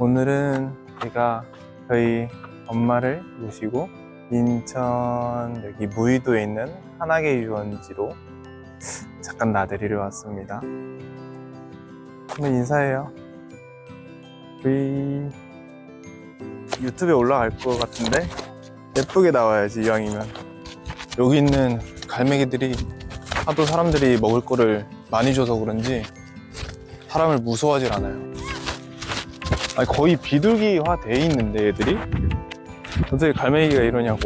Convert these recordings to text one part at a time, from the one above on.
오늘은 제가 저희 엄마를 모시고 인천 여기 무의도에 있는 한학의 유원지로 잠깐 나들이를 왔습니다. 한번 인사해요. 우리 유튜브에 올라갈 것 같은데 예쁘게 나와야지 이왕이면 여기 있는 갈매기들이 하도 사람들이 먹을 거를 많이 줘서 그런지 사람을 무서워하질 않아요. 아니, 거의 비둘기화 돼 있는데 얘들이 어떻게 갈매기가 이러냐고.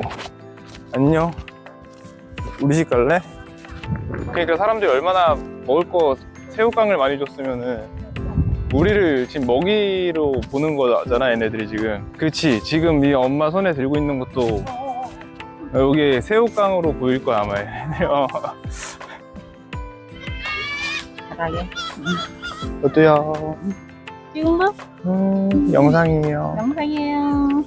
안녕. 우리 집 갈래? 그러니까 사람들이 얼마나 먹을 거 새우깡을 많이 줬으면은 우리를 지금 먹이로 보는 거잖아 얘네들이 지금 그렇지 지금 이 엄마 손에 들고 있는 것도 여기 새우깡으로 보일 거야 아마 어. 사랑해. 어때요? 지금 뭐? 음, 영상이에요 영상이에요.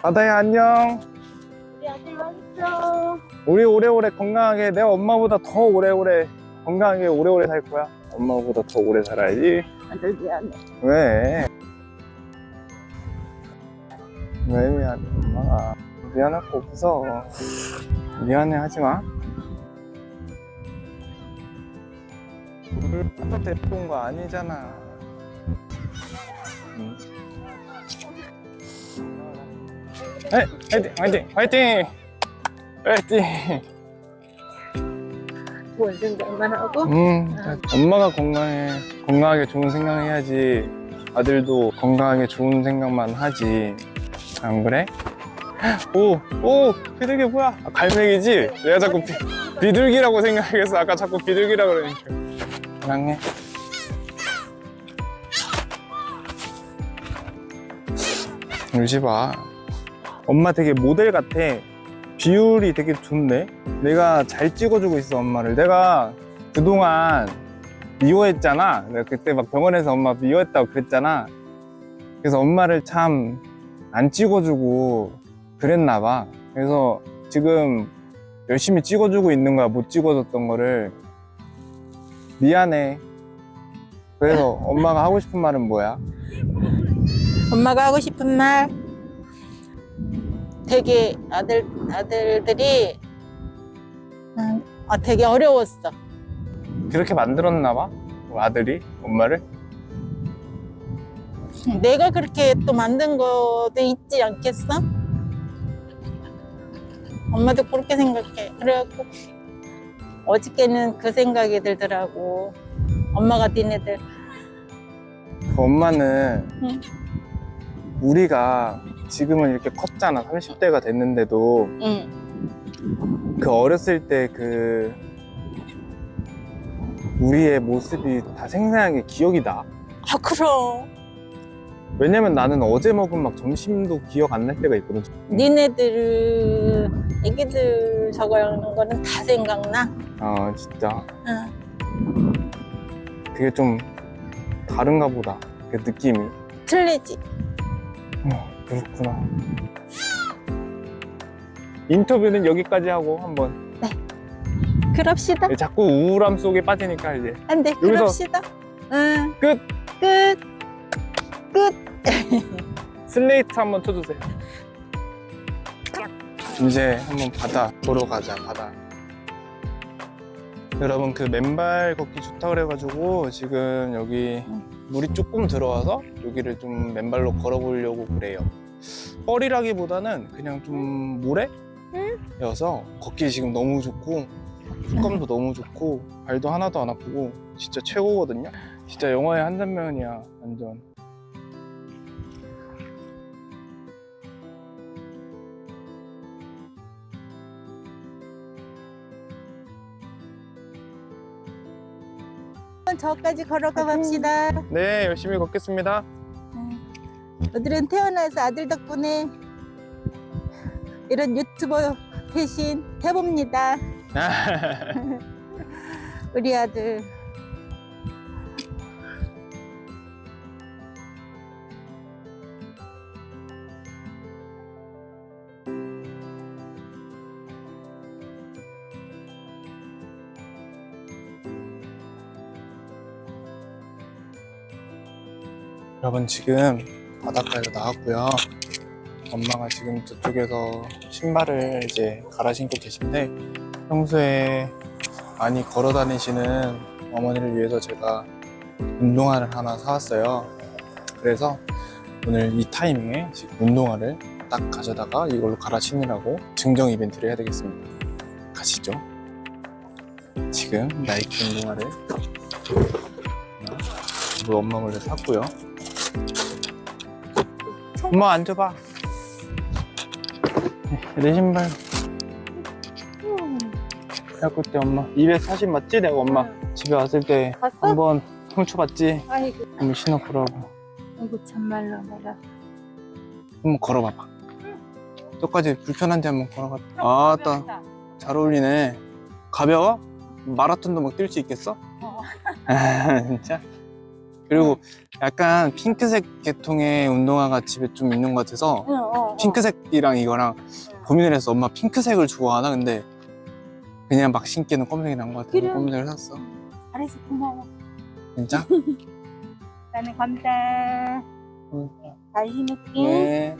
바다야 안녕 우리 아들 왔어. 우리 오래오래 건강하게 내 엄마보다 더 오래오래 건강하게 오래오래 살 거야 엄마보다 더 오래 살아야지 아들 미안해. 왜? 왜 미안해 엄마가 미안할 거 없어 미안해 하지마 우리 아빠 데리고 온 거 아니잖아 응. 에, 화이팅 화이팅 화이팅 화이팅 좋은 생각만 하고. 음, 엄마가 건강해. 건강하게 좋은 생각 해야지. 아들도 건강하게 좋은 생각만 하지. 안 그래? 오, 오, 비둘기 뭐야? 아, 갈매기지? 내가 자꾸 비, 비둘기라고 생각해서 아까 자꾸 비둘기라고 그러니까. 사랑해. 울지 마. 엄마 되게 모델 같아. 비율이 되게 좋네. 내가 잘 찍어주고 있어, 엄마를. 내가 그동안 미워했잖아. 내가 그때 막 병원에서 엄마 미워했다고 그랬잖아. 그래서 엄마를 참 안 찍어주고 그랬나 봐. 그래서 지금 열심히 찍어주고 있는 거야. 못 찍어줬던 거를. 미안해. 그래서 엄마가 하고 싶은 말은 뭐야? 엄마가 하고 싶은 말. 되게 아들 아들들이 음, 아, 되게 어려웠어. 그렇게 만들었나 봐? 아들이? 엄마를? 내가 그렇게 또 만든 것도 있지 않겠어? 엄마도 그렇게 생각해. 그래갖고 어저께는 그 생각이 들더라고. 엄마가 니네들 그 엄마는 응. 우리가 지금은 이렇게 컸잖아. 30대가 됐는데도 응. 그 어렸을 때 그 우리의 모습이 다 생생하게 기억이 나. 아 그럼 왜냐면 나는 어제 먹은 막 점심도 기억 안 날 때가 있거든. 니네들 애기들 저거 하는 거는 다 생각나. 아 진짜 응. 그게 좀 다른가 보다. 그 느낌이. 틀리지. 어, 그렇구나. 인터뷰는 여기까지 하고 한번. 그럽시다. 자꾸 우울함 속에 빠지니까 이제 안 돼. 여기서- 그럽시다. 응. 끝. 끝. 끝. 슬레이트 한번 쳐주세요. 이제 한번 바다 보러 가자, 바다. 여러분, 그 맨발 걷기 좋다 그래가지고 지금 여기 물이 조금 들어와서 여기를 좀 맨발로 걸어보려고 그래요. 뻘이라기보다는 그냥 좀 모래여서 걷기 지금 너무 좋고 촉감도 너무 좋고 발도 하나도 안 아프고 진짜 최고거든요. 진짜 영화의 한 장면이야, 완전. 저까지 걸어가 봅시다. 네, 열심히 걷겠습니다. 오늘은 태어나서 아들 덕분에 이런 유튜버 대신 해봅니다. 우리 아들. 여러분 지금 바닷가에서 나왔고요. 엄마가 지금 저쪽에서 신발을 이제 갈아 신고 계신데 평소에 많이 걸어 다니시는 어머니를 위해서 제가 운동화를 하나 사왔어요. 그래서 오늘 이 타이밍에 지금 운동화를 딱 가져다가 이걸로 갈아 신으라고 증정 이벤트를 해야 되겠습니다. 가시죠. 지금 나이키 운동화를 이걸 엄마 몰래 샀고요. 엄마 앉아봐. 내 신발. 그래갖고 그때 엄마 240 맞지? 내가 엄마 집에 왔을 때 봤어? 한번 훔쳐봤지? 아이고, 한번 신어보라고. 아이고 참말로 내가. 한번 걸어봐봐. 저까지 불편한데 한번 걸어봐. 아따 잘 어울리네. 가벼워? 마라톤도 막 뛸 수 있겠어? 어. 진짜? 그리고 약간 핑크색 계통의 운동화가 집에 좀 있는 것 같아서 어, 어, 어. 핑크색이랑 이거랑 고민을 했어. 엄마 핑크색을 좋아하나? 근데 그냥 막 신기는 검색이 난 것 같아서 그래. 검색을 샀어. 알았어 고마워. 진짜? 나는 감사. 응. 잘 신을게. 네.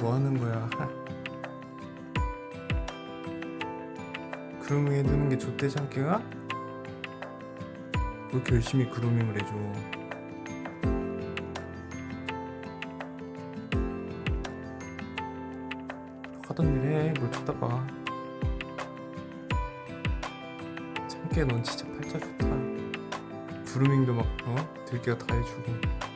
뭐 하는 거야? 그루밍 해두는 게 좋대지 않게가? 왜 이렇게 열심히 그루밍을 해줘? 하던 일 해, 뭘 쳐다봐. 참깨 넌 진짜 팔자 좋다. 그루밍도 막, 어? 들깨가 다 해주고.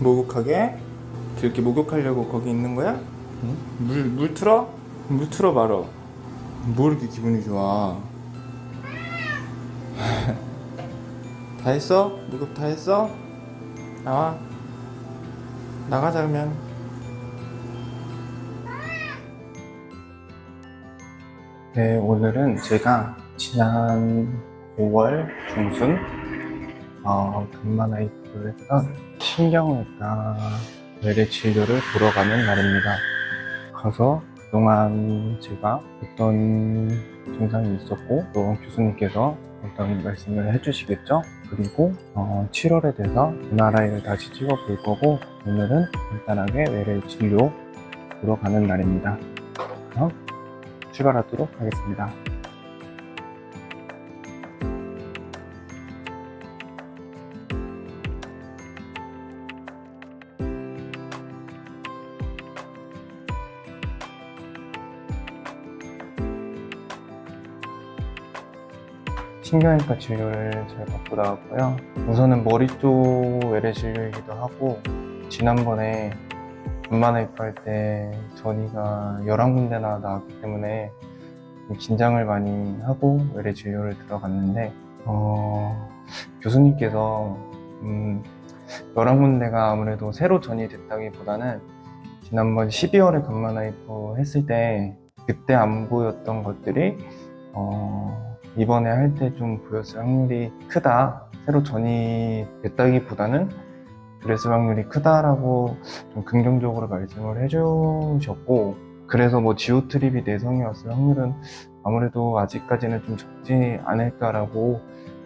목욕하게? 이렇게 목욕하려고 거기 있는 거야? 물, 물 틀어? 물 틀어 말어 뭐 이렇게 기분이 좋아 다 했어? 목욕 다 했어? 나와 나가자 그러면 네 오늘은 제가 지난 5월 중순 어, 금마나이 했던 신경외과 외래 진료를 보러 가는 날입니다. 가서 그동안 제가 어떤 증상이 있었고 또 교수님께서 어떤 말씀을 해주시겠죠. 그리고 어, 7월에 돼서 MRI를 다시 찍어볼 거고 오늘은 간단하게 외래 진료 보러 가는 날입니다. 그럼 출발하도록 하겠습니다. 신경외과 진료를 잘 받고 나왔고요. 우선은 머리 쪽 외래 진료이기도 하고 지난번에 엄마나이프 할때 전이가 11군데나 나왔기 때문에 좀 긴장을 많이 하고 외래 진료를 들어갔는데 어, 교수님께서 음, 11군데가 아무래도 새로 전이 됐다기보다는 지난번 12월에 간만라이프 했을 때 그때 안 보였던 것들이 어, 이번에 할 때 좀 보였을 확률이 크다. 새로 전이됐다기보다는 그랬을 확률이 크다라고 좀 긍정적으로 말씀을 해주셨고 그래서 뭐 지오 트립이 내성이 왔을 확률은 아무래도 아직까지는 좀 적지 않을까라고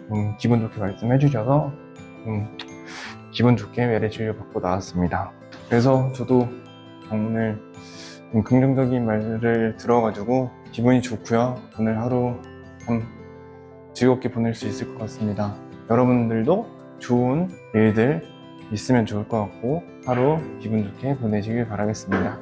좀 기분 좋게 말씀해 주셔서 좀 기분 좋게 외래 진료 받고 나왔습니다. 그래서 저도 오늘 좀 긍정적인 말을 들어가지고 기분이 좋고요. 오늘 하루 참 즐겁게 보낼 수 있을 것 같습니다. 여러분들도 좋은 일들 있으면 좋을 것 같고 하루 기분 좋게 보내시길 바라겠습니다.